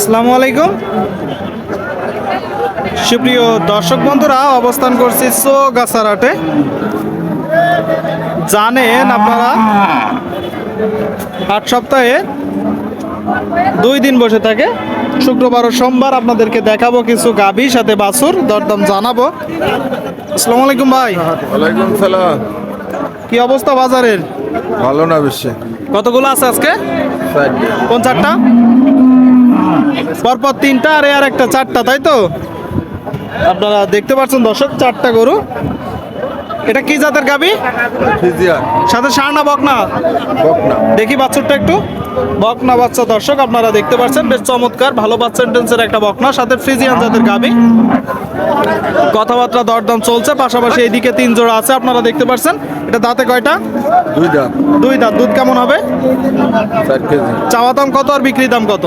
আসসালামু আলাইকুম। সুপ্রিয় দর্শক বন্ধুরা অবস্থান করছি সোগাছারাটে জানেন আপনারা আট সপ্তাহে দুই দিন বসে থাকে। শুক্রবার ও সোমবার আপনাদেরকে দেখাবো কিছু গাভী সাথে বাছুর দরদাম জানাব। আসসালামু আলাইকুম ভাই। ওয়ালাইকুম সালাম। কি অবস্থা বাজারের? ভালো না বেশি। কতগুলো আছে আজকে? কোন চারটা পরপর তিনটা আর আর একটা চারটা তাই তো? আপনারা দেখতে পাচ্ছেন দর্শক চারটা গরু। এটা কি জাতের গাবি? সাথে সারনা বকনা? বকনা। দেখি বাছুরটা একটু। বকনা বাচ্চা দর্শক আপনারা দেখতে পাচ্ছেন বেশ চমৎকার ভালো পার্সেন্টেন্সের একটা বকনা সাথে ফ্রিজিয়ান জাতের গাবি। কথাবার্তা দরদাম চলছে পাশাপাশি এইদিকে তিন জোড়া আছে আপনারা দেখতে পাচ্ছেন এটা দাঁতে কয়টা? দুই দাঁত। দুই দাঁত। দুধ কেমন হবে? চার কেজি। চাওয়া দাম কত আর বিক্রি দাম কত?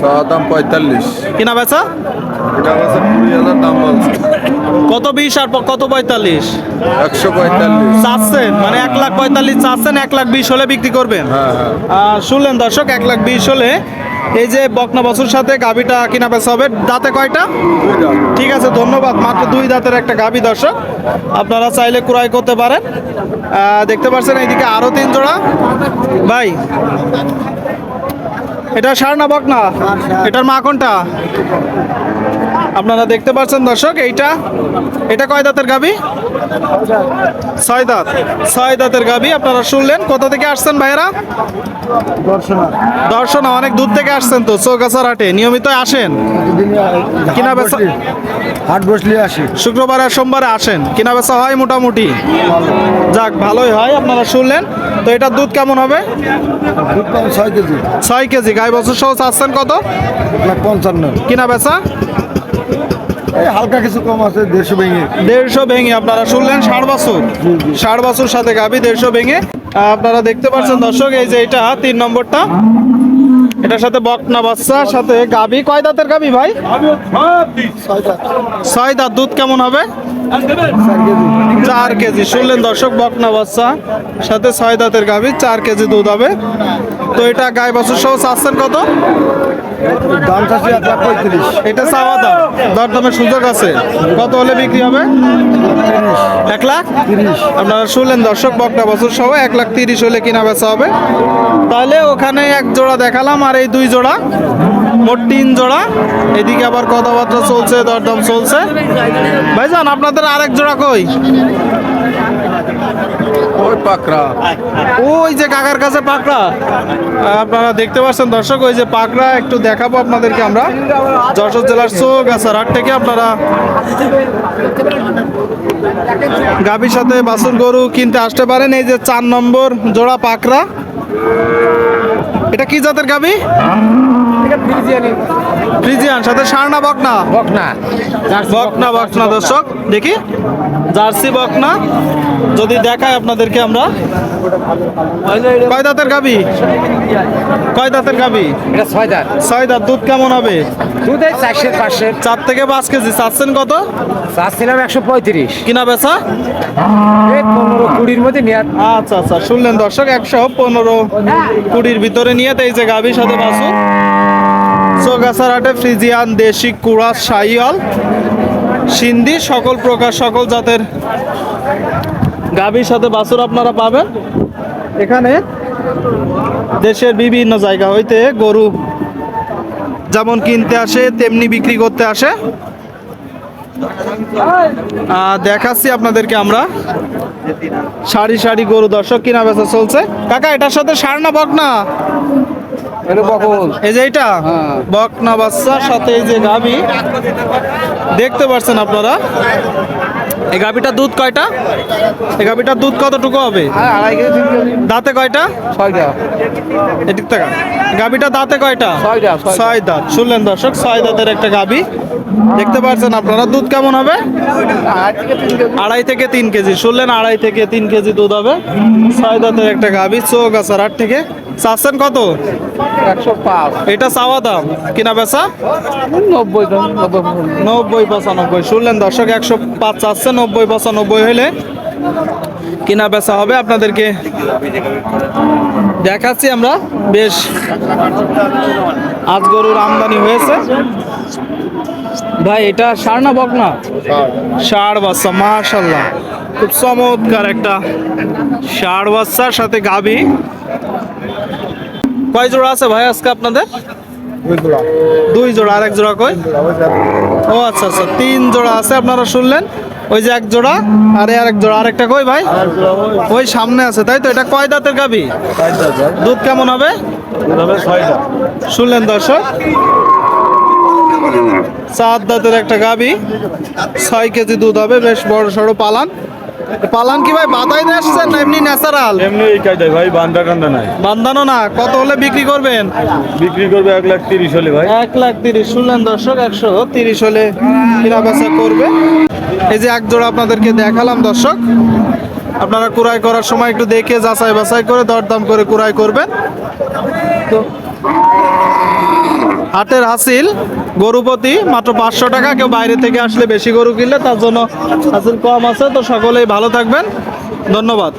চাওয়া দাম পঁয়তাল্লিশ। কিনা বেচা? কত বিশ আর কত পঁয়তাল্লিশ? একশো পঁয়তাল্লিশ। চাচ্ছেন? মানে এক লাখ পঁয়তাল্লিশ চাচ্ছেন এক লাখ বিশ হলে বিক্রি করবেন? হ্যাঁ হ্যাঁ। শুনলেন দর্শক এক লাখ বিশ হলে এই যে বকনা বসুর সাথে গাবিটা কিনা বেচা হবে, দাঁতে কয়টা? ঠিক আছে, ধন্যবাদ, মাত্র দুই দাঁতের একটা গাবি দর্শক। আপনারা চাইলে ক্রয় করতে পারেন। দেখতে পাচ্ছেন, এইদিকে আরও তিন জোড়া। ভাই এটা সার না? বকনা এটার মা কোনটা? আপনারা দেখতে পাচ্ছেন দর্শক এইটা। এটা কয় দাঁতের গাবি ছয় দাঁত। ছয় দাঁতের গাবি আপনারা শুনলেন। কোথা থেকে আসছেন ভাইয়েরা? দর্শনা। অনেক দূর থেকে আসছেন তো চৌগাছার হাটে নিয়মিত আসেন? কিনা বেচা হাট বসলে আসি। শুক্রবার আর সোমবারে আসেন? কিনা বেচা হয় মোটামুটি? যাক ভালোই হয় আপনারা শুনলেন। তো এটার দুধ কেমন হবে? ছয় কেজি। ছয় কেজি। গাই বছর সহ চাচ্ছেন কত? পঞ্চান্ন। কিনা বেচা? এই হালকা কিছু কম আছে দেড়শো ভেঙে। দেড়শো ভেঙে আপনারা শুনলেন ষাট বছর। ষাট বছর সাথে গাবি দেড়শো ভেঙে। আপনারা দেখতে পাচ্ছেন দর্শক এই যে এটা তিন নম্বরটা। এটার সাথে বকনা বাচ্চা, সাথে গাবি। কয় দাঁতের গাবি ভাই? ছয় দাঁত। দুধ কেমন হবে? চার কেজি। শুনলেন দর্শক, বকনা বাচ্চা, সাথে ছয় দাঁতের গাবি, চার কেজি দুধ হবে। তো এটা গায়ে বাসুর সহ চাচ্ছেন কত? দাম চাষি এক লাখ পঁয়ত্রিশ। এটা চাওয়া দাম। দরদামের সুযোগ আছে। কত হলে বিক্রি হবে? এক লাখ? আপনারা শুনলেন দর্শক বকনা বছর সহ এক লাখ তিরিশ হলে কিনা বেচা হবে। তাহলে ওখানে এক জোড়া দেখালাম আর এই দুই জোড়া মোট তিন জোড়া। এদিকে আবার কথাবার্তা চলছে দরদাম চলছে। ভাইজান আপনাদের আরেক জোড়া কই? পাকড়া। ওই যে কাকার কাছে পাকড়া। আপনারা দেখতে পাচ্ছেন দর্শক, ওই যে পাকড়া, একটু দেখাবো আপনাদেরকে আমরা। যশোর জেলার চৌগাছার হাট থেকে আপনারা গাভীর সাথে বাছুর গরু কিনতে আসতে পারেন। এই যে চার নম্বর জোড়া পাকড়া। এটা কি জাতের গাভী? ফ্রিজিয়ান সাথে সারনা বকনা। বকনা। বকনা বকনা। দর্শক দেখি। জার্সি বকনা যদি দেখায় আপনাদেরকে আমরা। কয় দাঁতের গাবি? কয় দাঁতের গাবি? এটা ছয় দাঁত। ছয় দাঁত দুধ কেমন হবে? দুধ এই চারশো পাঁচশো। চার থেকে পাঁচ কেজি চাচ্ছেন কত? চাচ্ছিলাম একশো পঁয়ত্রিশ। কিনা বেচা? পনেরো কুড়ির মধ্যে নিয়ে আচ্ছা আচ্ছা শুনলেন দর্শক একশো পনেরো কুড়ির ভিতরে নিয়ে তো এই যে গাভীর সাথে বাসুর চৌগাছার ফ্রিজিয়ান, দেশি কুড়া শাহিওয়াল সিন্ধি, সকল প্রকার, সকল জাতের গাভীর সাথে বাছুর আপনারা পাবেন। এখানে দেশের বিভিন্ন জায়গা হইতে গরু যেমন কিনতে আসে, তেমনি বিক্রি করতে আসে। দেখাচ্ছি আপনাদেরকে আমরা। সারি সারি গরু দর্শক কিনা বেচা চলছে। কাকা, এটার সাথে সার না বক না এটা বকল। এই যে এইটা? বকনা বাচ্চার সাথে এই যে গাভি। দেখতে পাচ্ছেন আপনারা? এই গাভিটার দুধ কয়টা? এই গাভিটার দুধ কতটুকু হবে? কেজি দাঁতে কয়টা? ছয়টা। এদিক দাঁতে কয়টা। ছয় দাঁত। শুনলেন দর্শক ছয় দাঁতের একটা গাভি। দেখতে পাচ্ছেন আপনারা? দুধ কেমন হবে? আড়াই থেকে তিন কেজি। শুনলেন আড়াই থেকে তিন কেজি দুধ হবে। ছয় দাঁতের একটা গাভি চোখ আছে আট থেকে চাচ্ছেন কত? একশো পাঁচ। এটা চাওয়া দাম। কিনা বেচা? নব্বই নব্বই নব্বই পঁচানব্বই। শুনলেন দর্শক একশো পাঁচ চাচ্ছে নব্বই পঁচানব্বই হলে কিনা বেচা হবে আপনাদেরকে। দেখাচ্ছি আমরা বেশ আজ গরুর আমদানি হয়েছে। ভাই এটা সার না বক না? ষাড় বাচ্চা মাশাল্লাহ খুব চমৎকার একটা ষাড় বাচ্চার সাথে গাবি কয় জোড়া আছে ভাই আজকে আপনাদের? দুই জোড়া। আর এক জোড়া কই ও আচ্ছা আচ্ছা তিন জোড়া আছে আপনারা শুনলেন। ওই যে এক জোড়া আর এই আর এক জোড়া আরেকটা কই ভাই? ওই সামনে আছে তাই তো? এটা কয় দাঁতের গাবি দুধ কেমন হবে? শুনলেন দর্শক? চার দাঁতের একটা গাবি ছয় কেজি দুধ হবে বেশ বড় সড়ো পালান। পালান কি ভাই? বাদাই নিয়ে আসছেন না এমনি ন্যাচারাল? এমনি এই কায়দায় ভাই বান্দা কান্দা নাই। বান্ধানো না? কত হলে বিক্রি করবেন? বিক্রি করবে এক লাখ তিরিশ হলে ভাই। এক লাখ তিরিশ শুনলেন দর্শক একশো তিরিশ হলে কিনা বেচা করবে। এই যে এক জোড়া আপনাদেরকে দেখালাম দর্শক। আপনারা কুড়াই করার সময় একটু দেখে যাচাই বাছাই করে দরদাম করে কুরাই করবেন। তো হাটের হাসিল গরুপতি মাত্র পাঁচশো টাকা। কেউ বাইরে থেকে আসলে বেশি গরু কিনলে তার জন্য হাসিল কম আছে। তো সকলেই ভালো থাকবেন। ধন্যবাদ।